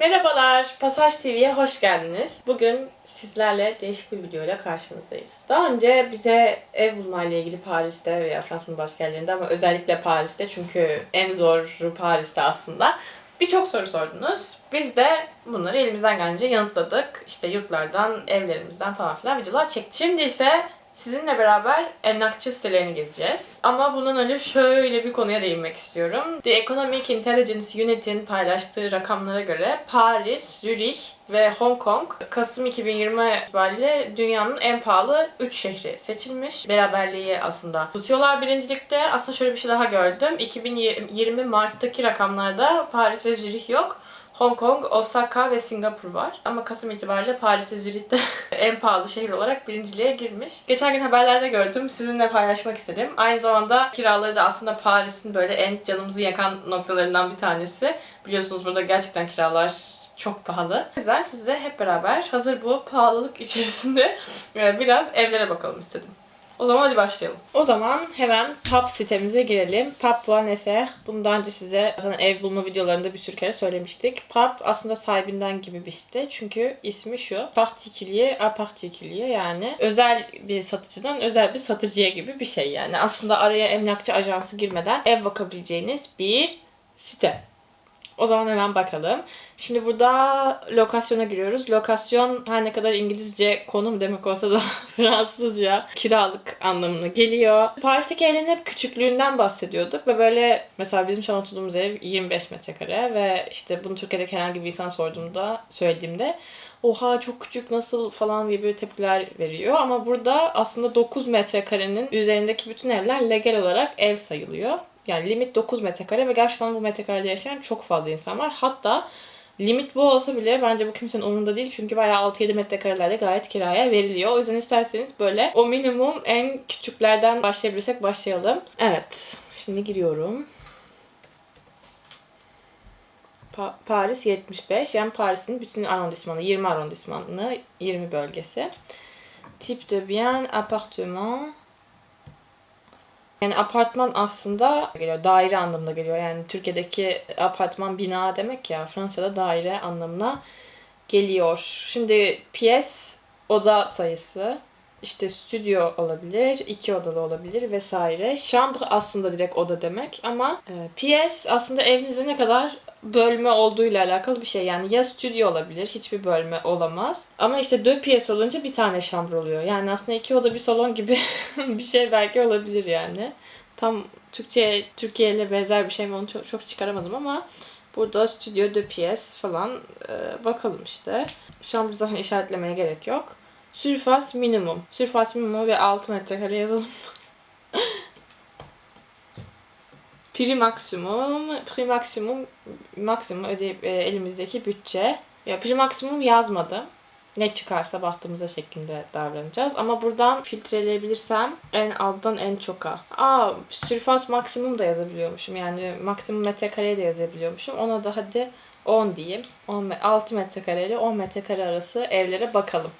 Merhabalar, Pasaj TV'ye hoş geldiniz. Bugün sizlerle değişik bir videoyla karşınızdayız. Daha önce bize ev bulma ile ilgili Paris'te veya Fransa'nın başka yerlerinde ama özellikle Paris'te çünkü en zoru Paris'te aslında birçok soru sordunuz. Biz de bunları elimizden gelince yanıtladık. İşte yurtlardan, evlerimizden falan filan videolar çektik. Şimdi ise Sizinle beraber emlakçı sitelerini gezeceğiz. Ama bundan önce şöyle bir konuya değinmek istiyorum. The Economic Intelligence Unit'in paylaştığı rakamlara göre Paris, Zürih ve Hong Kong Kasım 2020 itibariyle dünyanın en pahalı 3 şehri seçilmiş. Beraberliği aslında tutuyorlar birincilikte. Aslında şöyle bir şey daha gördüm. 2020 Mart'taki rakamlarda Paris ve Zürih yok. Hong Kong, Osaka ve Singapur var. Ama Kasım itibariyle Paris ve Zürih'te en pahalı şehir olarak birinciliğe girmiş. Geçen gün haberlerde gördüm. Sizinle paylaşmak istedim. Aynı zamanda kiraları da aslında Paris'in böyle en canımızı yakan noktalarından bir tanesi. Biliyorsunuz burada gerçekten kiralar çok pahalı. O yüzden sizle hep beraber hazır bu pahalılık içerisinde e, biraz evlere bakalım istedim. O zaman hadi başlayalım. O zaman hemen pub sitemize girelim. Pub.fr. Bunu daha önce size zaten ev bulma videolarında bir sürü kere söylemiştik. Pub aslında sahibinden gibi bir site. Çünkü ismi şu. Particulier à particulier yani özel bir satıcıdan özel bir satıcıya gibi bir şey yani. Aslında araya emlakçı ajansı girmeden ev bakabileceğiniz bir site. O zaman hemen bakalım. Şimdi burada lokasyona giriyoruz. Lokasyon her ne kadar İngilizce konum demek olsa da Fransızca kiralık anlamına geliyor. Paris'teki evlerin hep küçüklüğünden bahsediyorduk ve böyle mesela bizim şu an oturduğumuz ev 25 metrekare ve işte bunu Türkiye'deki herhangi bir insan sorduğumda söylediğimde oha çok küçük nasıl falan gibi tepkiler veriyor. Ama burada aslında 9 metrekarenin üzerindeki bütün evler legal olarak ev sayılıyor. Yani limit 9 metrekare ve gerçekten bu metrekarede yaşayan çok fazla insan var. Hatta limit bu olsa bile bence bu kimsenin umurunda değil. Çünkü bayağı 6-7 metrekarelerde gayet kiraya veriliyor. O yüzden isterseniz böyle o minimum en küçüklerden başlayabilirsek başlayalım. Evet. Şimdi giriyorum. Pa- Paris 75. Yani Paris'in bütün arrondismanı, 20 arrondismanı, 20 bölgesi. Type de bien, appartement. Yani apartman aslında geliyor, daire anlamına geliyor. Yani Türkiye'deki apartman bina demek ya, Fransa'da daire anlamına geliyor. Şimdi piyes oda sayısı, işte stüdyo olabilir, iki odalı olabilir vesaire. Chambre aslında direkt oda demek ama e, piyes aslında evinizde ne kadar bölme olduğuyla alakalı bir şey. Yani ya stüdyo olabilir, hiçbir bölme olamaz. Ama işte dö piyes olunca bir tane şambr oluyor. Yani aslında iki oda bir salon gibi bir şey belki olabilir yani. Tam Türkçe Türkiye ile benzer bir şey mi onu çok, çok çıkaramadım ama burada stüdyo dö piyes falan e, bakalım işte. Şambr zaten işaretlemeye gerek yok. Sürfas minimum. Sürfas minimum ve 6 metrekare yazalım. Pri maksimum, pri maksimum, maksimum ödeyip e, elimizdeki bütçe. Ya pri maksimum yazmadı. Ne çıkarsa bahtımıza şeklinde davranacağız. Ama buradan filtreleyebilirsem en azdan en çoka. Aa, sürfas maksimum da yazabiliyormuşum. Yani maksimum metrekareye de yazabiliyormuşum. Ona da hadi 10 diyeyim. 10, 6 metrekare ile 10 metrekare arası evlere bakalım.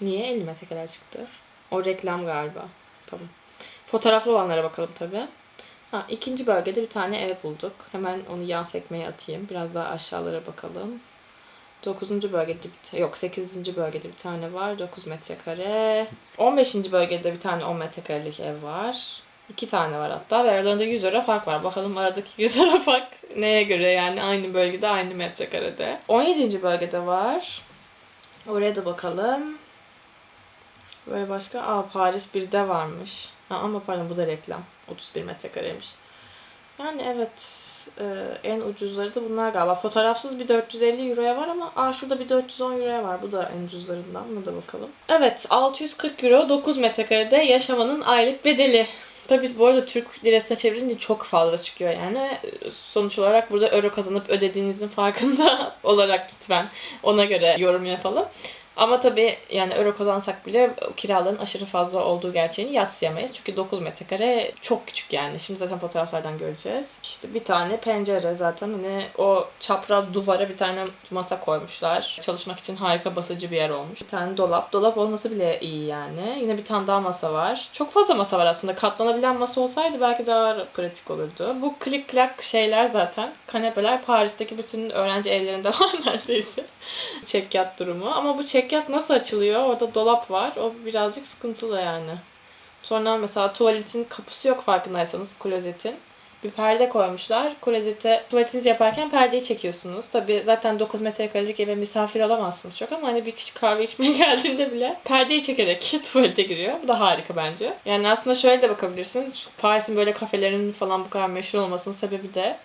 Niye 50 metrekare çıktı? O reklam galiba. Tamam. Fotoğraflı olanlara bakalım tabii. Ha, ikinci bölgede bir tane ev bulduk. Hemen onu yan sekmeye atayım. Biraz daha aşağılara bakalım. 9. bölgede bir yok 8. bölgede bir tane var. 9 metrekare. 15. bölgede bir tane 10 metrekarelik ev var. İki tane var hatta ve aralarında 100 euro fark var. Bakalım aradaki 100 euro fark neye göre yani aynı bölgede aynı metrekarede. 17. bölgede var. Oraya da bakalım. Böyle başka? Aa Paris 1'de varmış. Ha, ama pardon bu da reklam. 31 metrekareymiş. Yani evet e, en ucuzları da bunlar galiba. Fotoğrafsız bir 450 euroya var ama aa şurada bir 410 euroya var. Bu da en ucuzlarından. Buna da bakalım. Evet 640 euro 9 metrekarede yaşamanın aylık bedeli. Tabii bu arada Türk lirasına çevirince çok fazla çıkıyor yani. Sonuç olarak burada euro kazanıp ödediğinizin farkında olarak lütfen ona göre yorum yapalım. Ama tabii yani euro kazansak bile kiraların aşırı fazla olduğu gerçeğini yatsıyamayız. Çünkü 9 metrekare çok küçük yani. Şimdi zaten fotoğraflardan göreceğiz. İşte bir tane pencere zaten hani o çapraz duvara bir tane masa koymuşlar. Çalışmak için harika basıcı bir yer olmuş. Bir tane dolap. Dolap olması bile iyi yani. Yine bir tane daha masa var. Çok fazla masa var aslında. Katlanabilen masa olsaydı belki daha pratik olurdu. Bu klik klak şeyler zaten. Kanepeler Paris'teki bütün öğrenci evlerinde var neredeyse. çekyat durumu. Ama bu çekyat nasıl açılıyor? Orada dolap var. O birazcık sıkıntılı yani. Sonra mesela tuvaletin kapısı yok farkındaysanız klozetin. Bir perde koymuşlar. Klozete tuvaletinizi yaparken perdeyi çekiyorsunuz. Tabi zaten 9 metrekarelik eve misafir alamazsınız çok ama hani bir kişi kahve içmeye geldiğinde bile perdeyi çekerek tuvalete giriyor. Bu da harika bence. Yani aslında şöyle de bakabilirsiniz. Paris'in böyle kafelerinin falan bu kadar meşhur olmasının sebebi de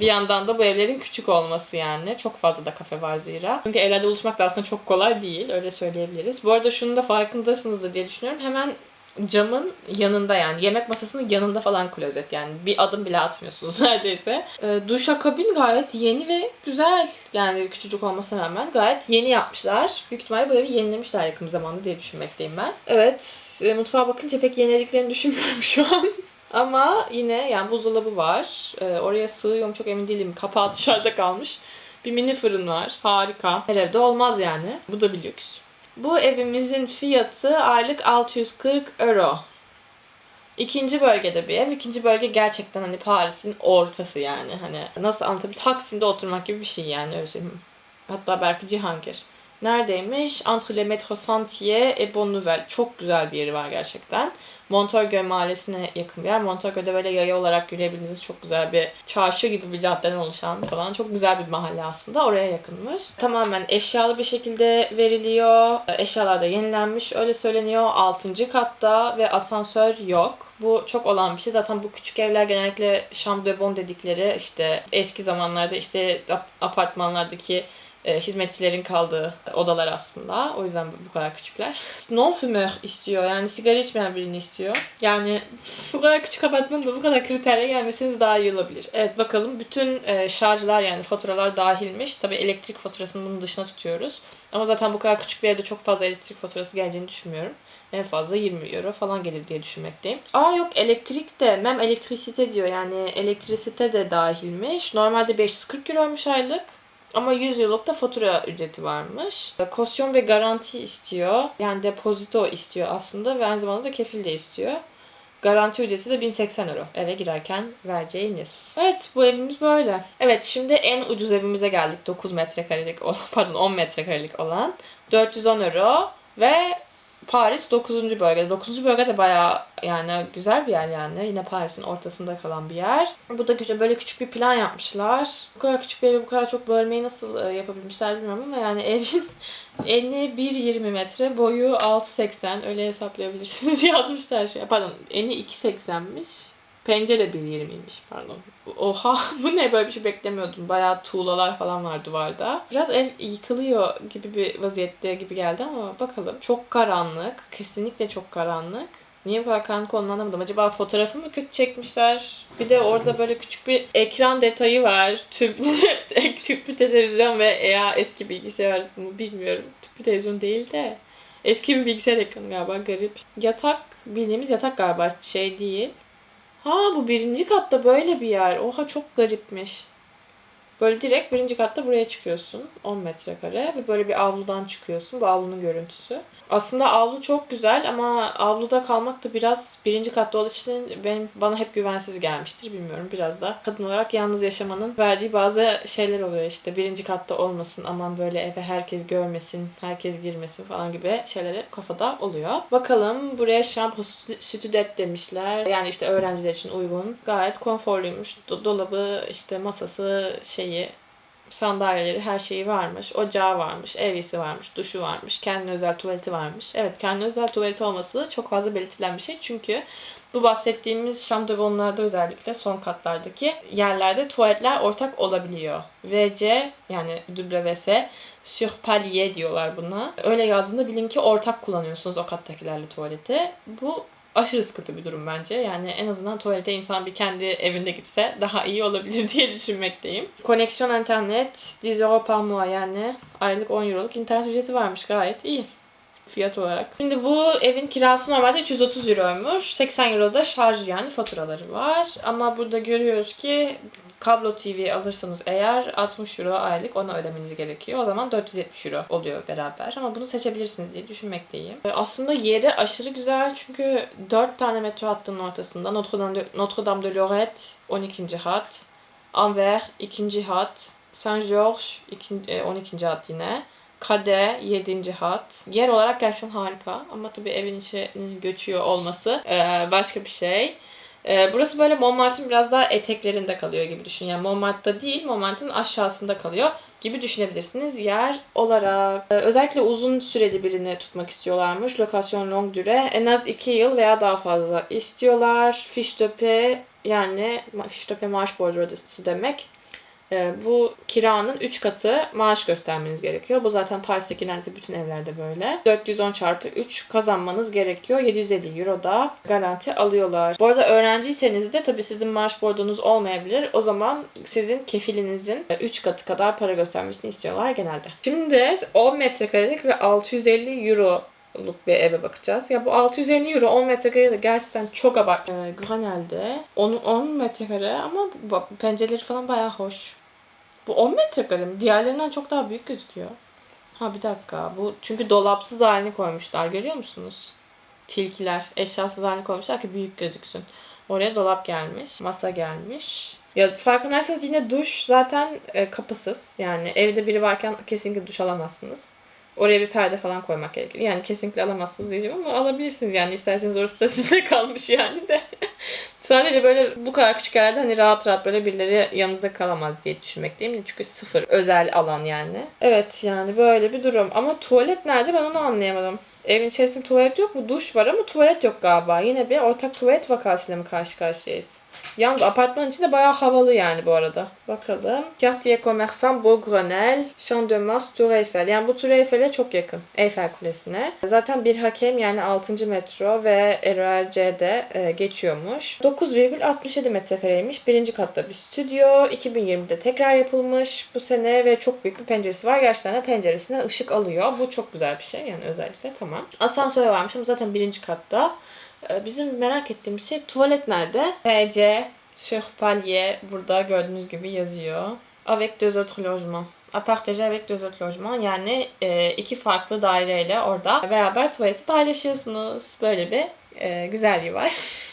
bir yandan da bu evlerin küçük olması yani. Çok fazla da kafe var zira. Çünkü evlerde buluşmak da aslında çok kolay değil. Öyle söyleyebiliriz. Bu arada şunu da farkındasınızdır diye düşünüyorum. Hemen camın yanında yani yemek masasının yanında falan klozet yani bir adım bile atmıyorsunuz neredeyse. E, duşakabin gayet yeni ve güzel yani küçücük olmasına rağmen gayet yeni yapmışlar. Büyük ihtimalle bu evi yenilemişler yakın zamanda diye düşünmekteyim ben. Evet e, mutfağa bakınca pek yenilediklerini düşünmüyorum şu an. Ama yine yani buzdolabı var. E, oraya sığıyor mu çok emin değilim. Kapağı dışarıda kalmış. Bir mini fırın var. Harika. Her evde olmaz yani. Bu da bir lüks. Bu evimizin fiyatı aylık 640 euro. İkinci bölgede bir ev. İkinci bölge gerçekten hani Paris'in ortası yani. Hani nasıl anlatabilirim? Taksim'de oturmak gibi bir şey yani söyleyeyim. Hatta belki Cihangir. Neredeymiş? Entre le métro Sentier et Bonne Nouvelle. Çok güzel bir yeri var gerçekten. Montorgueil mahallesine yakın bir yer. Montorgueil'de böyle yaya olarak yürüyebildiğiniz çok güzel bir çarşı gibi bir caddeden oluşan falan çok güzel bir mahalle aslında. Oraya yakınmış. Tamamen eşyalı bir şekilde veriliyor. Eşyalar da yenilenmiş. Öyle söyleniyor. 6. katta ve asansör yok. Bu çok olan bir şey. Zaten bu küçük evler genellikle chambre de bon dedikleri işte eski zamanlarda işte apartmanlardaki e, hizmetçilerin kaldığı odalar aslında. O yüzden bu kadar küçükler. Non fumeur istiyor. Yani sigara içmeyen birini istiyor. Yani bu kadar küçük apartmanda bu kadar kriterle gelmeseniz daha iyi olabilir. Evet bakalım bütün e, şarjlar yani faturalar dahilmiş. Tabii elektrik faturasını bunun dışına tutuyoruz. Ama zaten bu kadar küçük bir evde çok fazla elektrik faturası geleceğini düşünmüyorum. En fazla 20 euro falan gelir diye düşünmekteyim. Aa yok elektrik de mem elektrisite diyor yani elektrisite de dahilmiş. Normalde 540 euroymuş aylık. Ama 100 euroluk da fatura ücreti varmış. Kosyon ve garanti istiyor. Yani depozito istiyor aslında ve aynı zamanda da kefil de istiyor. Garanti ücreti de 1080 euro. Eve girerken vereceğiniz. Evet bu evimiz böyle. Evet şimdi en ucuz evimize geldik. 9 metrekarelik olan, pardon 10 metrekarelik olan. 410 euro ve Paris 9. bölgede. 9. bölge de bayağı yani güzel bir yer yani. Yine Paris'in ortasında kalan bir yer. Bu da güzel böyle küçük bir plan yapmışlar. Bu kadar küçük bir evi bu kadar çok bölmeyi nasıl e, yapabilmişler bilmiyorum ama yani evin eni 1.20 metre, boyu 6.80 öyle hesaplayabilirsiniz yazmışlar şey. Pardon eni 2.80'miş. Pencere 1.20'ymiş pardon. Oha bu ne böyle bir şey beklemiyordum. Bayağı tuğlalar falan var duvarda. Biraz ev yıkılıyor gibi bir vaziyette gibi geldi ama bakalım. Çok karanlık. Kesinlikle çok karanlık. Niye bu kadar karanlık olduğunu anlamadım. Acaba fotoğrafı mı kötü çekmişler? Bir de orada böyle küçük bir ekran detayı var. Tüp, tüp bir televizyon ve ya eski bilgisayar mı bilmiyorum. Tüp bir televizyon değil de. Eski bir bilgisayar ekranı galiba garip. Yatak bildiğimiz yatak galiba şey değil. Ha bu birinci katta böyle bir yer. Oha çok garipmiş. Böyle direkt birinci katta buraya çıkıyorsun. 10 metrekare ve böyle bir avludan çıkıyorsun. Bu avlunun görüntüsü. Aslında avlu çok güzel ama avluda kalmak da biraz birinci katta olduğu için benim bana hep güvensiz gelmiştir. Bilmiyorum biraz da kadın olarak yalnız yaşamanın verdiği bazı şeyler oluyor işte. Birinci katta olmasın aman böyle eve herkes görmesin, herkes girmesin falan gibi şeyler kafada oluyor. Bakalım buraya chambre stüdet demişler. Yani işte öğrenciler için uygun. Gayet konforluymuş. Do- dolabı, işte masası, şeyi, sandalyeleri, her şeyi varmış. Ocağı varmış, evisi varmış, duşu varmış, kendine özel tuvaleti varmış. Evet, kendine özel tuvaleti olması çok fazla belirtilen bir şey. Çünkü bu bahsettiğimiz şamdobonlarda özellikle son katlardaki yerlerde tuvaletler ortak olabiliyor. VC yani WS sur palier diyorlar buna. Öyle yazdığında bilin ki ortak kullanıyorsunuz o kattakilerle tuvaleti. Bu aşırı sıkıntı bir durum bence. Yani en azından tuvalete insan bir kendi evinde gitse daha iyi olabilir diye düşünmekteyim. Koneksiyon internet 10 euro yani aylık 10 euroluk internet ücreti varmış gayet iyi fiyat olarak. Şimdi bu evin kirası normalde 230 euroymuş. 80 euro da şarj yani faturaları var. Ama burada görüyoruz ki kablo TV alırsanız eğer 60 euro aylık ona ödemeniz gerekiyor. O zaman 470 euro oluyor beraber. Ama bunu seçebilirsiniz diye düşünmekteyim. E, Aslında yeri aşırı güzel çünkü 4 tane metro hattının ortasında. Notre Dame de, Notre Dame de Lorette 12. hat. Anvers 2. hat. Saint George 12. hat yine. Kade 7. hat. Yer olarak gerçekten harika. Ama tabii evin içinin göçüyor olması e, başka bir şey. E, Burası böyle Montmartre'ın biraz daha eteklerinde kalıyor gibi düşün. Yani Montmartre'da değil, Montmartre'ın aşağısında kalıyor gibi düşünebilirsiniz yer olarak. E, Özellikle uzun süreli birini tutmak istiyorlarmış. Lokasyon long düre. En az 2 yıl veya daha fazla istiyorlar. Fiş töpe yani fiş töpe maaş bordrosu demek. E, bu kiranın 3 katı maaş göstermeniz gerekiyor. Bu zaten Paris'teki neredeyse bütün evlerde böyle. 410 çarpı 3 kazanmanız gerekiyor. 750 euro da garanti alıyorlar. Bu arada öğrenciyseniz de tabii sizin maaş bordunuz olmayabilir. O zaman sizin kefilinizin 3 katı kadar para göstermesini istiyorlar genelde. Şimdi 10 metrekarelik ve 650 euro luk bir eve bakacağız. Ya bu 650 euro 10 metrekare de gerçekten çok abart. Ee, Granel'de 10, 10 metrekare ama pencereleri falan bayağı hoş. Bu 10 metrekare mi? Diğerlerinden çok daha büyük gözüküyor. Ha bir dakika. Bu çünkü dolapsız halini koymuşlar. Görüyor musunuz? Tilkiler. Eşyasız halini koymuşlar ki büyük gözüksün. Oraya dolap gelmiş. Masa gelmiş. Ya farkındaysanız yine duş zaten e, kapısız. Yani evde biri varken kesinlikle duş alamazsınız. Oraya bir perde falan koymak gerekir. Yani kesinlikle alamazsınız diyeceğim ama alabilirsiniz. Yani isterseniz orası da size kalmış yani de. Sadece böyle bu kadar küçük yerde hani rahat rahat böyle birileri yanınızda kalamaz diye düşünmekteyim. Çünkü sıfır özel alan yani. Evet yani böyle bir durum. Ama tuvalet nerede ben onu anlayamadım. Evin içerisinde tuvalet yok mu? Duş var ama tuvalet yok galiba. Yine bir ortak tuvalet vakasıyla mı karşı karşıyayız? Yalnız apartman içinde bayağı havalı yani bu arada. Bakalım. Quartier Commerçant Beaugrenelle, Champ de Mars, Tour Eiffel. Yani bu Tour Eiffel'e çok yakın. Eiffel Kulesi'ne. Zaten bir hakem yani 6. metro ve RERC'de e, geçiyormuş. 9,67 metrekareymiş. Birinci katta bir stüdyo. 2020'de tekrar yapılmış bu sene ve çok büyük bir penceresi var. Gerçekten de penceresine ışık alıyor. Bu çok güzel bir şey yani özellikle tamam. Asansör varmış ama zaten birinci katta. Ee, Bizim merak ettiğimiz şey tuvalet nerede? PC sur palier burada gördüğünüz gibi yazıyor. Avec deux autres logements. À partager avec deux autres logements. Yani e, iki farklı daireyle orada beraber tuvaleti paylaşıyorsunuz. Böyle bir e, güzelliği var.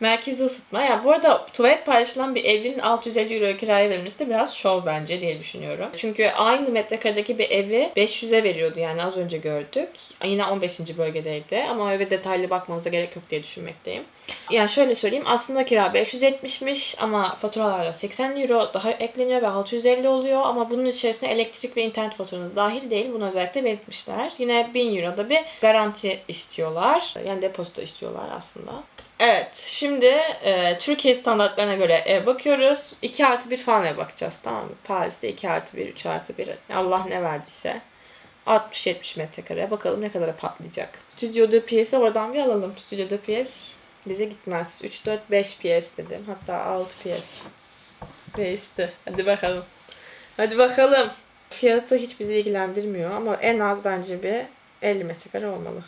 Merkezi ısıtma. Yani bu arada tuvalet paylaşılan bir evin 650 euro kiraya verilmesi de biraz şov bence diye düşünüyorum. Çünkü aynı metrekaredeki bir evi 500'e veriyordu yani az önce gördük. Yine 15. bölgedeydi ama eve detaylı bakmamıza gerek yok diye düşünmekteyim. Yani şöyle söyleyeyim aslında kira 570'miş ama faturalarla 80 euro daha ekleniyor ve 650 oluyor ama bunun içerisine elektrik ve internet faturanız dahil değil. Bunu özellikle belirtmişler. Yine 1000 euro da bir garanti istiyorlar. Yani depozito istiyorlar aslında. Evet, şimdi e, Türkiye standartlarına göre ev bakıyoruz. 2 artı 1 falan ev bakacağız tamam mı? Paris'te 2 artı 1, 3 artı 1. Allah ne verdiyse. 60-70 metrekare. Bakalım ne kadara patlayacak. Stüdyo 2 piyesi oradan bir alalım. Stüdyo 2 piyes bize gitmez. 3, 4, 5 piyes dedim. Hatta 6 piyes. Ve üstü. Hadi bakalım. Hadi bakalım. Fiyatı hiç bizi ilgilendirmiyor ama en az bence bir 50 metrekare olmalı.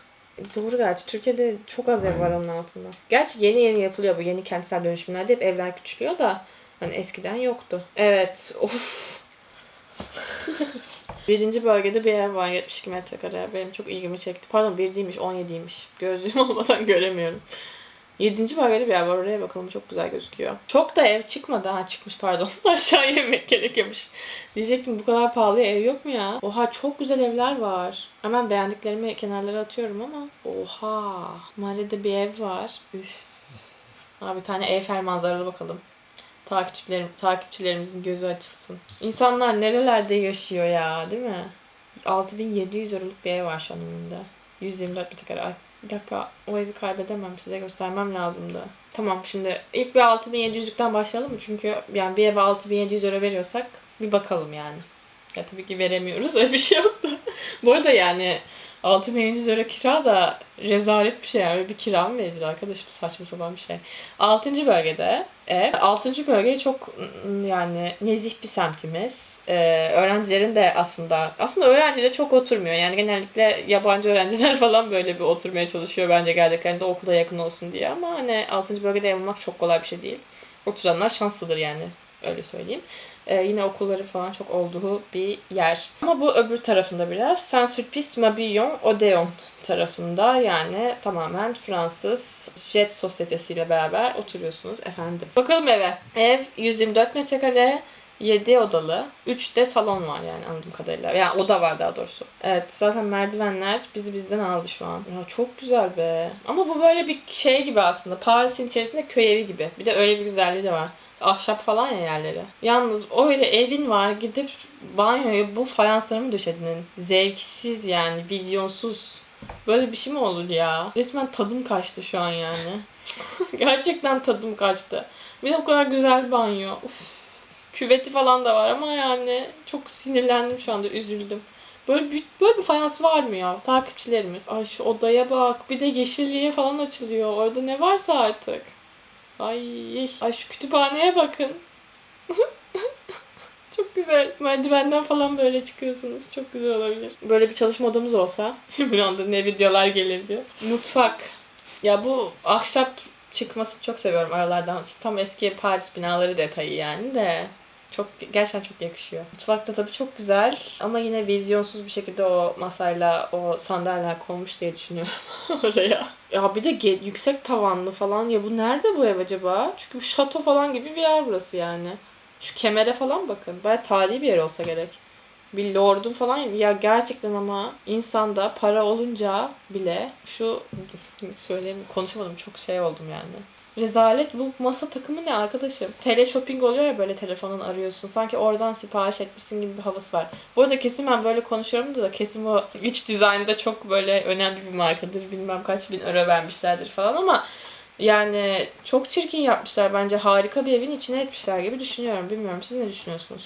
Doğru gerçi. Türkiye'de çok az ev var onun altında. Gerçi yeni yeni yapılıyor bu yeni kentsel dönüşümlerde hep evler küçülüyor da hani eskiden yoktu. Evet. Of. Birinci bölgede bir ev var 72 metrekare. Benim çok ilgimi çekti. Pardon bir değilmiş 17'ymiş. Gözlüğüm olmadan göremiyorum. Yedinci bölgede bir ev var oraya bakalım çok güzel gözüküyor. Çok da ev çıkmadı ha çıkmış pardon. Aşağıya inmek gerekiyormuş. Diyecektim bu kadar pahalı ev yok mu ya? Oha çok güzel evler var. Hemen beğendiklerimi kenarlara atıyorum ama. Oha. Mahallede bir ev var. Üf. Ha, bir tane Eyfel manzaralı bakalım. Takipçilerim, takipçilerimizin gözü açılsın. İnsanlar nerelerde yaşıyor ya değil mi? 6700 euroluk bir ev var şu an önümde. 124 metrekare. Bir dakika o evi kaybedemem size göstermem lazımdı. Tamam şimdi ilk bir 6700'lükten başlayalım mı? Çünkü yani bir eve 6700 euro veriyorsak bir bakalım yani. Ya tabii ki veremiyoruz öyle bir şey yok da. Bu arada yani 6700 euro kira da rezalet bir şey yani. Bir kira mı verilir arkadaşım? Saçma sapan bir şey. 6. bölgede ev. 6. bölge çok mm, yani nezih bir semtimiz. Ee, öğrencilerin de aslında aslında öğrenci de çok oturmuyor. Yani genellikle yabancı öğrenciler falan böyle bir oturmaya çalışıyor bence geldiklerinde okula yakın olsun diye. Ama hani 6. bölgede ev bulmak çok kolay bir şey değil. Oturanlar şanslıdır yani. Öyle söyleyeyim. Ee, yine okulları falan çok olduğu bir yer. Ama bu öbür tarafında biraz. Saint-Sulpice, Mabillon, Odeon tarafında yani tamamen Fransız jet sosyetesiyle beraber oturuyorsunuz efendim. Bakalım eve. Ev 124 metrekare. 7 odalı. 3 de salon var yani anladığım kadarıyla. Yani oda var daha doğrusu. Evet zaten merdivenler bizi bizden aldı şu an. Ya çok güzel be. Ama bu böyle bir şey gibi aslında. Paris'in içerisinde köy evi gibi. Bir de öyle bir güzelliği de var. Ahşap falan ya yerleri. Yalnız öyle evin var gidip banyoyu bu fayansları mı döşedin? Zevksiz yani, vizyonsuz. Böyle bir şey mi olur ya? Resmen tadım kaçtı şu an yani. Gerçekten tadım kaçtı. Bir de o kadar güzel banyo. Uf. Küveti falan da var ama yani çok sinirlendim şu anda, üzüldüm. Böyle bir, böyle bir fayans var mı ya takipçilerimiz? Ay şu odaya bak. Bir de yeşilliğe falan açılıyor. Orada ne varsa artık. Ay, ay şu kütüphaneye bakın. Çok güzel. Merdivenden falan böyle çıkıyorsunuz. Çok güzel olabilir. Böyle bir çalışma odamız olsa bir anda ne videolar gelir diyor. Mutfak. Ya bu ahşap çıkmasını çok seviyorum aralardan. Tam eski Paris binaları detayı yani de. Çok gerçekten çok yakışıyor. Mutfakta tabii çok güzel ama yine vizyonsuz bir şekilde o masayla o sandalyeler konmuş diye düşünüyorum oraya. Ya bir de yüksek tavanlı falan ya bu nerede bu ev acaba? Çünkü şato falan gibi bir yer burası yani. Şu kemere falan bakın. Baya tarihi bir yer olsa gerek. Bir lordun falan ya gerçekten ama insanda para olunca bile şu söyleyeyim konuşamadım çok şey oldum yani. Rezalet bu masa takımı ne arkadaşım? Tele shopping oluyor ya böyle telefonun arıyorsun. Sanki oradan sipariş etmişsin gibi bir havası var. Bu arada kesin ben böyle konuşuyorum da kesin o iç dizaynda çok böyle önemli bir markadır. Bilmem kaç bin euro vermişlerdir falan ama yani çok çirkin yapmışlar bence. Harika bir evin içine etmişler gibi düşünüyorum. Bilmiyorum siz ne düşünüyorsunuz?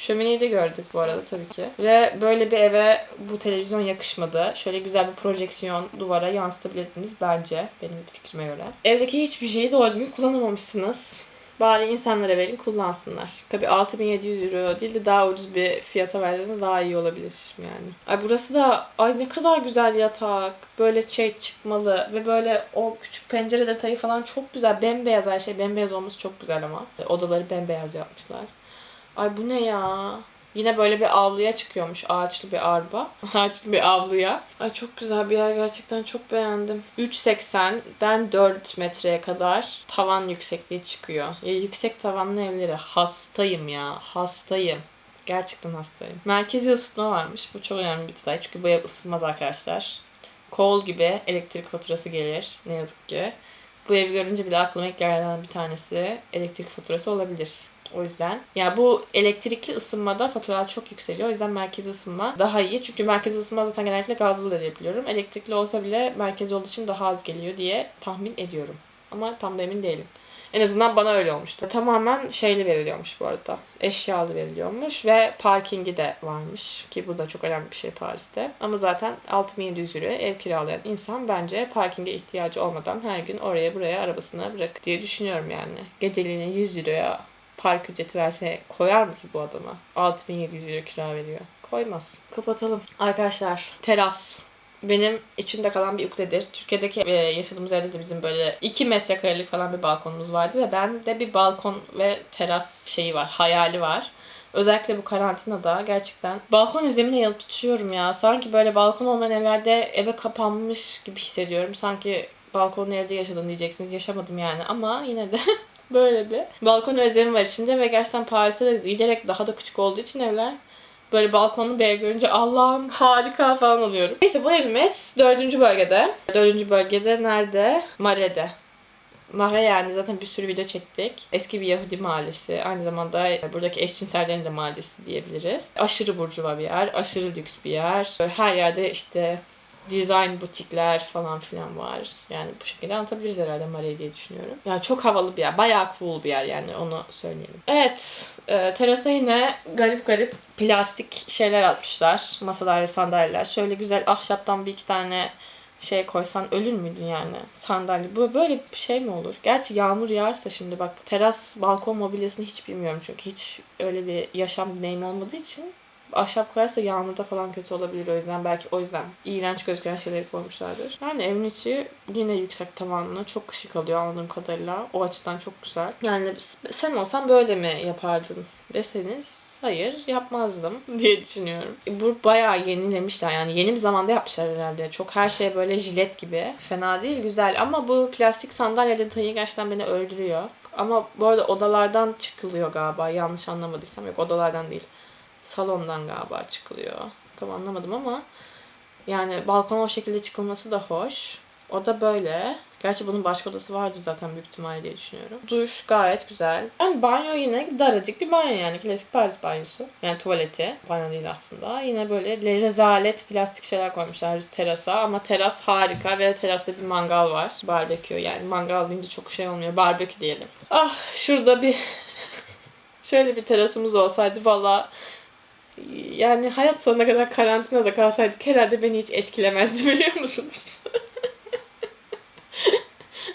Şömineyi de gördük bu arada tabii ki. Ve böyle bir eve bu televizyon yakışmadı. Şöyle güzel bir projeksiyon duvara yansıtabilirdiniz bence benim fikrime göre. Evdeki hiçbir şeyi doğru düzgün kullanamamışsınız. Bari insanlara verin kullansınlar. Tabii 6700 euro değil de daha ucuz bir fiyata verdiğinizde daha iyi olabilir yani. Ay burası da ay ne kadar güzel yatak. Böyle şey çıkmalı ve böyle o küçük pencere detayı falan çok güzel. Bembeyaz her şey. Bembeyaz olması çok güzel ama. Odaları bembeyaz yapmışlar. Ay bu ne ya? Yine böyle bir avluya çıkıyormuş. Ağaçlı bir arba. Ağaçlı bir avluya. Ay çok güzel bir yer gerçekten çok beğendim. 3.80'den 4 metreye kadar tavan yüksekliği çıkıyor. Ya yüksek tavanlı evleri hastayım ya. Hastayım. Gerçekten hastayım. Merkezi ısıtma varmış. Bu çok önemli bir detay. Çünkü bu ev ısınmaz arkadaşlar. Kol gibi elektrik faturası gelir. Ne yazık ki. Bu evi görünce bile aklıma ilk gelen bir tanesi elektrik faturası olabilir. O yüzden ya bu elektrikli ısınmada faturalar çok yükseliyor. O yüzden merkezi ısınma daha iyi. Çünkü merkezi ısınma zaten genellikle gazlı biliyorum. Elektrikli olsa bile merkezi olduğu için daha az geliyor diye tahmin ediyorum. Ama tam da emin değilim. En azından bana öyle olmuştu. Tamamen şeyli veriliyormuş bu arada. Eşyalı veriliyormuş ve parkingi de varmış. Ki bu da çok önemli bir şey Paris'te. Ama zaten 6700 euro ev kiralayan insan bence parkinge ihtiyacı olmadan her gün oraya buraya arabasını bırak diye düşünüyorum yani. Geceliğine 100 euroya park ücreti verse koyar mı ki bu adama? 6700 euro kira veriyor. Koymaz. Kapatalım. Arkadaşlar teras. Benim içimde kalan bir ukdedir. Türkiye'deki e, yaşadığımız evde de bizim böyle 2 metrekarelik falan bir balkonumuz vardı ve bende bir balkon ve teras şeyi var, hayali var. Özellikle bu karantinada gerçekten balkon üzerine yanıp tutuşuyorum ya. Sanki böyle balkon olmayan evlerde eve kapanmış gibi hissediyorum. Sanki balkonlu evde yaşadın diyeceksiniz. Yaşamadım yani ama yine de Böyle bir balkon özlemi var içimde ve gerçekten Paris'te de giderek daha da küçük olduğu için evler böyle balkonlu bir ev görünce Allah'ım harika falan oluyorum. Neyse bu evimiz dördüncü bölgede. Dördüncü bölgede nerede? Mare'de. Mare yani zaten bir sürü video çektik. Eski bir Yahudi mahallesi. Aynı zamanda buradaki eşcinsellerin de mahallesi diyebiliriz. Aşırı burjuva bir yer. Aşırı lüks bir yer. Her yerde işte design butikler falan filan var. Yani bu şekilde anlatabiliriz herhalde Marie diye düşünüyorum. Ya çok havalı bir yer. Bayağı cool bir yer yani onu söyleyelim. Evet. E, terasa yine garip garip plastik şeyler atmışlar. Masalar ve sandalyeler. Şöyle güzel ahşaptan bir iki tane şey koysan ölür müydün yani sandalye? Bu böyle bir şey mi olur? Gerçi yağmur yağarsa şimdi bak teras balkon mobilyasını hiç bilmiyorum çünkü hiç öyle bir yaşam deneyimi olmadığı için ahşap koyarsa yağmurda falan kötü olabilir o yüzden belki o yüzden iğrenç gözüken şeyleri koymuşlardır. Yani evin içi yine yüksek tavanlı çok şık alıyor anladığım kadarıyla. O açıdan çok güzel. Yani sen olsan böyle mi yapardın deseniz hayır yapmazdım diye düşünüyorum. Bu bayağı yenilemişler yani yeni bir zamanda yapmışlar herhalde. Çok her şey böyle jilet gibi. Fena değil güzel ama bu plastik sandalye detayı gerçekten beni öldürüyor. Ama bu arada odalardan çıkılıyor galiba yanlış anlamadıysam yok odalardan değil salondan galiba çıkılıyor. Tam anlamadım ama yani balkona o şekilde çıkılması da hoş. O da böyle. Gerçi bunun başka odası vardı zaten büyük ihtimalle diye düşünüyorum. Duş gayet güzel. Yani banyo yine daracık bir banyo yani. Klasik Paris banyosu. Yani tuvaleti. Banyo değil aslında. Yine böyle rezalet plastik şeyler koymuşlar terasa. Ama teras harika ve terasta bir mangal var. Barbekü yani mangal deyince çok şey olmuyor. Barbekü diyelim. Ah şurada bir şöyle bir terasımız olsaydı valla yani hayat sonuna kadar karantinada kalsaydık herhalde beni hiç etkilemezdi biliyor musunuz?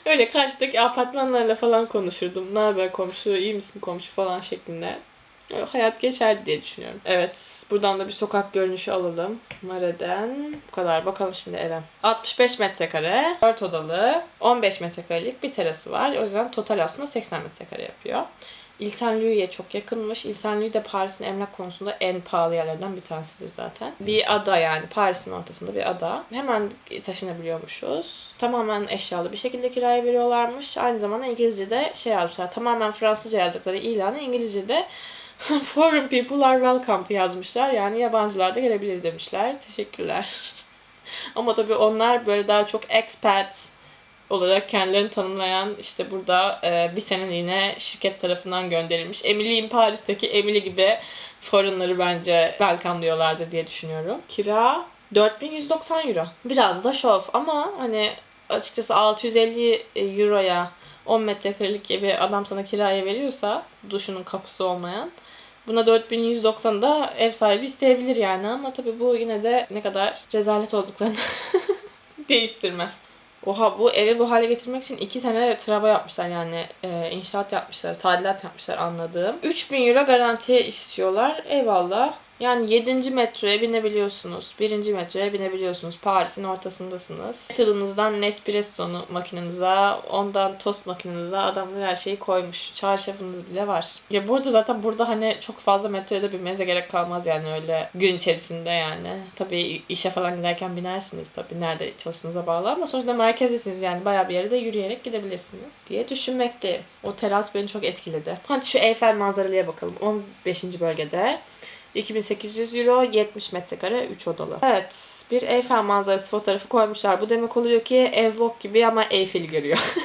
Öyle karşıdaki apartmanlarla falan konuşurdum. Ne haber komşu, iyi misin komşu falan şeklinde. Öyle hayat geçerdi diye düşünüyorum. Evet, buradan da bir sokak görünüşü alalım. Nereden? Bu kadar. Bakalım şimdi eve. 65 metrekare, 4 odalı, 15 metrekarelik bir terası var. O yüzden total aslında 80 metrekare yapıyor. İlsenlü'ye çok yakınmış. İlsenlü de Paris'in emlak konusunda en pahalı yerlerden bir tanesidir zaten. Bir ada yani Paris'in ortasında bir ada. Hemen taşınabiliyormuşuz. Tamamen eşyalı bir şekilde kiraya veriyorlarmış. Aynı zamanda İngilizce'de şey yazmışlar. Tamamen Fransızca yazdıkları ilanı İngilizce'de Foreign people are welcome yazmışlar. Yani yabancılar da gelebilir demişler. Teşekkürler. Ama tabii onlar böyle daha çok expat olarak kendilerini tanımlayan işte burada e, bir seneliğine şirket tarafından gönderilmiş. Emily in Paris'teki Emily gibi foreignları bence welcome'lıyorlardır diye düşünüyorum. Kira 4190 euro. Biraz da şov ama hani açıkçası 650 euroya 10 metrekarelik bir adam sana kiraya veriyorsa duşunun kapısı olmayan Buna 4190'da ev sahibi isteyebilir yani ama tabii bu yine de ne kadar rezalet olduklarını değiştirmez. Oha bu evi bu hale getirmek için 2 sene trava yapmışlar yani e, inşaat yapmışlar, tadilat yapmışlar anladığım. 3000 euro garanti istiyorlar. Eyvallah. Yani 7. metroya binebiliyorsunuz. 1. metroya binebiliyorsunuz. Paris'in ortasındasınız. Kettle'ınızdan Nespresso'nu makinenize, ondan tost makinenize adamlar her şeyi koymuş. Çarşafınız bile var. Ya burada zaten burada hani çok fazla metroya da binmenize gerek kalmaz yani öyle gün içerisinde yani. Tabii işe falan giderken binersiniz tabii nerede çalıştığınıza bağlı ama sonuçta merkezdesiniz yani bayağı bir yere de yürüyerek gidebilirsiniz diye düşünmekteyim. O teras beni çok etkiledi. Hadi şu Eyfel manzaralıya bakalım. 15. bölgede. 2800 euro 70 metrekare 3 odalı. Evet bir Eyfel manzarası fotoğrafı koymuşlar. Bu demek oluyor ki ev vlog gibi ama Eyfel'i görüyor.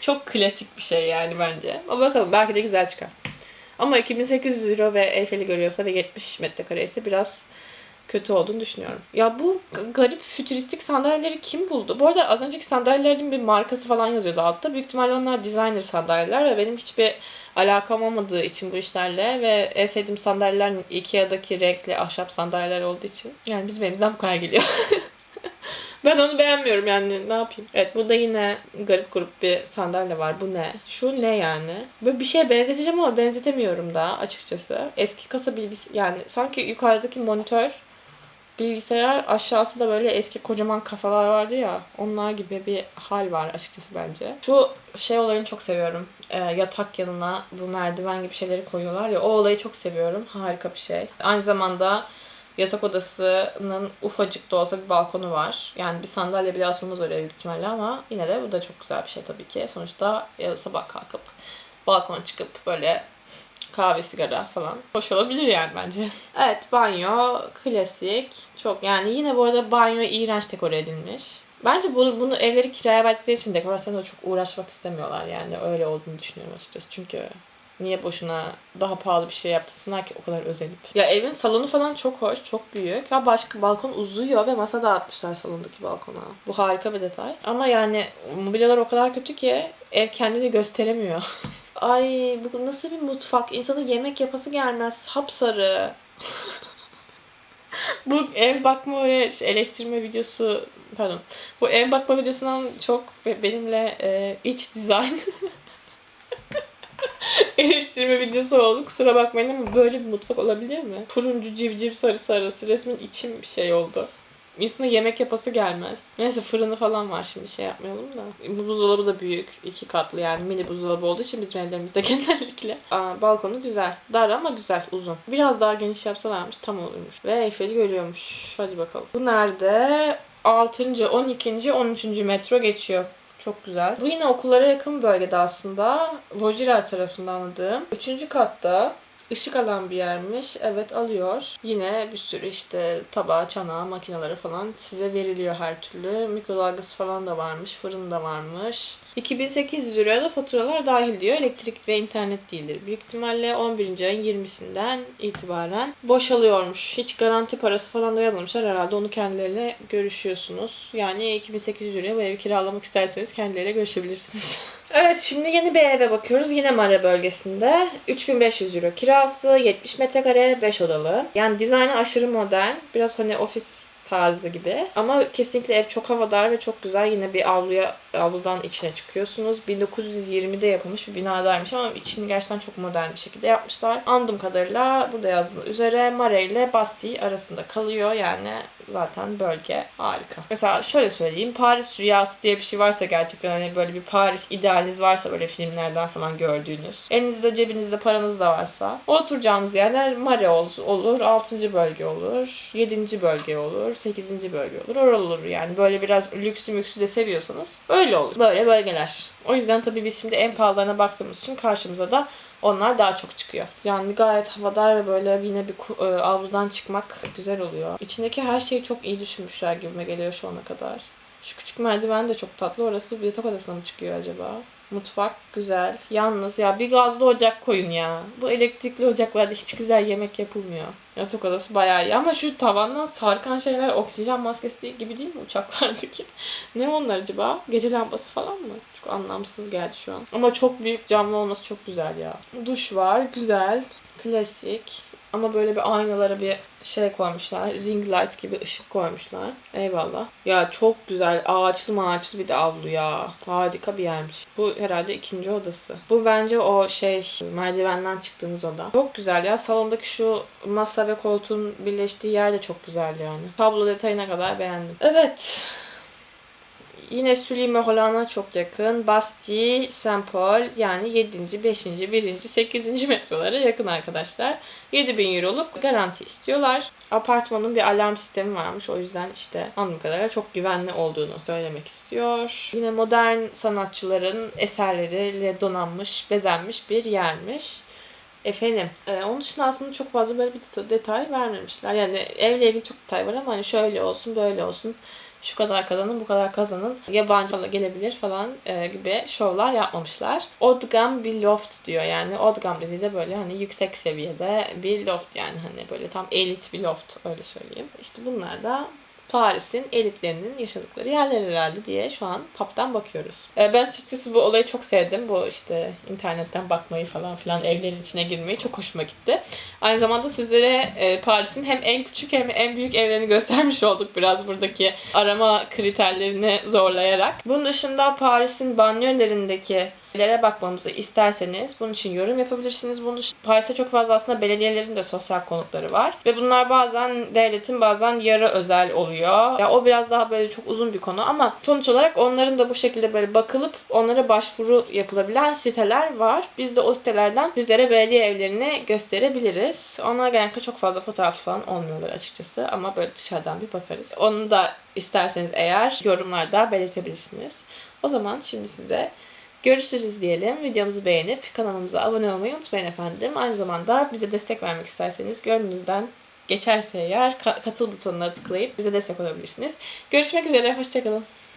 Çok klasik bir şey yani bence. Ama bakalım belki de güzel çıkar. Ama 2800 euro ve Eyfel'i görüyorsa ve 70 metrekare ise biraz kötü olduğunu düşünüyorum. Ya bu garip fütüristik sandalyeleri kim buldu? Bu arada az önceki sandalyelerin bir markası falan yazıyordu altta. Büyük ihtimalle onlar designer sandalyeler ve benim hiçbir alakam olmadığı için bu işlerle ve en sevdiğim sandalyeler Ikea'daki renkli ahşap sandalyeler olduğu için. Yani bizim evimizden bu kadar geliyor. ben onu beğenmiyorum yani ne yapayım. Evet burada yine garip grup bir sandalye var. Bu ne? Şu ne yani? Böyle bir şeye benzeteceğim ama benzetemiyorum da açıkçası. Eski kasa bilgisi yani sanki yukarıdaki monitör bilgisayar aşağısı da böyle eski kocaman kasalar vardı ya onlar gibi bir hal var açıkçası bence. Şu şey olayını çok seviyorum. E, yatak yanına bu merdiven gibi şeyleri koyuyorlar ya o olayı çok seviyorum. Harika bir şey. Aynı zamanda yatak odasının ufacık da olsa bir balkonu var. Yani bir sandalye bile asılmaz oraya büyük ihtimalle ama yine de bu da çok güzel bir şey tabii ki. Sonuçta sabah kalkıp balkona çıkıp böyle kahve, sigara falan. Hoş olabilir yani bence. Evet banyo klasik. Çok yani yine bu arada banyo iğrenç dekore edilmiş. Bence bunu, bunu evleri kiraya verdikleri için dekorasyonda çok uğraşmak istemiyorlar yani öyle olduğunu düşünüyorum açıkçası. Çünkü Niye boşuna daha pahalı bir şey yaptırsınlar ki o kadar özenip. Ya evin salonu falan çok hoş, çok büyük. Ya başka balkon uzuyor ve masa dağıtmışlar salondaki balkona. Bu harika bir detay. Ama yani mobilyalar o kadar kötü ki ev kendini gösteremiyor. Ay bu nasıl bir mutfak? İnsanın yemek yapası gelmez. Sapsarı. bu ev bakma ve eleştirme videosu pardon. Bu ev bakma videosundan çok be- benimle e, iç dizayn eleştirme videosu oldu. Kusura bakmayın ama böyle bir mutfak olabilir mi? Turuncu civciv sarısı arası resmen içim bir şey oldu. İnsana yemek yapası gelmez. Neyse fırını falan var şimdi şey yapmayalım da. Bu buzdolabı da büyük. iki katlı yani mini buzdolabı olduğu için bizim evlerimizde genellikle. Aa, balkonu güzel. Dar ama güzel uzun. Biraz daha geniş yapsalarmış tam olurmuş. Ve Eyfel'i görüyormuş. Hadi bakalım. Bu nerede? 6. 12. 13. metro geçiyor. Çok güzel. Bu yine okullara yakın bir bölgede aslında. Vojirer tarafından anladığım. Üçüncü katta ışık alan bir yermiş. Evet alıyor. Yine bir sürü işte tabağı, çanağı, makineleri falan size veriliyor her türlü. Mikrodalgası falan da varmış. Fırın da varmış. 2800 liraya da faturalar dahil diyor. Elektrik ve internet değildir. Büyük ihtimalle 11. ayın 20'sinden itibaren boşalıyormuş. Hiç garanti parası falan da yazmamışlar. Herhalde onu kendileriyle görüşüyorsunuz. Yani 2800 liraya bu evi kiralamak isterseniz kendileriyle görüşebilirsiniz. Evet şimdi yeni bir eve bakıyoruz. Yine Mare bölgesinde. 3500 euro kirası, 70 metrekare, 5 odalı. Yani dizaynı aşırı modern. Biraz hani ofis tarzı gibi. Ama kesinlikle ev çok havadar ve çok güzel. Yine bir avluya avludan içine çıkıyorsunuz. 1920'de yapılmış bir binadaymış ama içini gerçekten çok modern bir şekilde yapmışlar. Andığım kadarıyla burada yazdığı üzere Mare ile Bastille arasında kalıyor. Yani zaten bölge harika. Mesela şöyle söyleyeyim. Paris rüyası diye bir şey varsa gerçekten hani böyle bir Paris idealiniz varsa böyle filmlerden falan gördüğünüz. Elinizde cebinizde paranız da varsa oturacağınız yerler Mare ol- olur. 6. bölge olur. 7. bölge olur. 8. bölge olur. Oralı olur yani. Böyle biraz lüksü müksü de seviyorsanız öyle olur. Böyle bölgeler. O yüzden tabii biz şimdi en pahalılarına baktığımız için karşımıza da onlar daha çok çıkıyor. Yani gayet havadar ve böyle yine bir e, avludan çıkmak güzel oluyor. İçindeki her şeyi çok iyi düşünmüşler gibime geliyor şu ana kadar. Şu küçük merdiven de çok tatlı. Orası bir yatak odasına mı çıkıyor acaba? Mutfak güzel. Yalnız ya bir gazlı ocak koyun ya. Bu elektrikli ocaklarda hiç güzel yemek yapılmıyor. Yatak odası bayağı iyi ama şu tavandan sarkan şeyler oksijen maskesi değil- gibi değil mi uçaklardaki? ne onlar acaba? Gece lambası falan mı? Çok anlamsız geldi şu an. Ama çok büyük camlı olması çok güzel ya. Duş var, güzel, klasik. Ama böyle bir aynalara bir şey koymuşlar. Ring light gibi ışık koymuşlar. Eyvallah. Ya çok güzel. Ağaçlı mağaçlı bir de avlu ya. Harika bir yermiş. Bu herhalde ikinci odası. Bu bence o şey merdivenden çıktığımız oda. Çok güzel ya. Salondaki şu masa ve koltuğun birleştiği yer de çok güzel yani. Tablo detayına kadar beğendim. Evet. Yine Sully Holland'a çok yakın. Bastille, Saint Paul yani 7. 5. 1. 8. metrolara yakın arkadaşlar. 7000 euroluk garanti istiyorlar. Apartmanın bir alarm sistemi varmış. O yüzden işte anladığım kadarıyla çok güvenli olduğunu söylemek istiyor. Yine modern sanatçıların eserleriyle donanmış, bezenmiş bir yermiş. Efendim, e, onun dışında aslında çok fazla böyle bir deta- detay vermemişler. Yani evle ilgili çok detay var ama hani şöyle olsun, böyle olsun, şu kadar kazanın, bu kadar kazanın, yabancı gelebilir falan e, gibi şovlar yapmamışlar. Odgam bir loft diyor yani. Odgam dediği de böyle hani yüksek seviyede bir loft yani hani böyle tam elit bir loft öyle söyleyeyim. İşte bunlar da Paris'in elitlerinin yaşadıkları yerler herhalde diye şu an pub'dan bakıyoruz. Ee, ben açıkçası bu olayı çok sevdim. Bu işte internetten bakmayı falan filan evlerin içine girmeyi çok hoşuma gitti. Aynı zamanda sizlere e, Paris'in hem en küçük hem en büyük evlerini göstermiş olduk biraz buradaki arama kriterlerini zorlayarak. Bunun dışında Paris'in banyolarındaki Lere bakmamızı isterseniz bunun için yorum yapabilirsiniz. Bunun dışında Paris'te çok fazla aslında belediyelerin de sosyal konutları var. Ve bunlar bazen devletin bazen yarı özel oluyor. Ya o biraz daha böyle çok uzun bir konu ama sonuç olarak onların da bu şekilde böyle bakılıp onlara başvuru yapılabilen siteler var. Biz de o sitelerden sizlere belediye evlerini gösterebiliriz. Onlar genellikle çok fazla fotoğraf falan olmuyorlar açıkçası ama böyle dışarıdan bir bakarız. Onu da isterseniz eğer yorumlarda belirtebilirsiniz. O zaman şimdi size Görüşürüz diyelim. Videomuzu beğenip kanalımıza abone olmayı unutmayın efendim. Aynı zamanda bize destek vermek isterseniz gönlünüzden geçerse eğer ka- katıl butonuna tıklayıp bize destek olabilirsiniz. Görüşmek üzere. Hoşçakalın.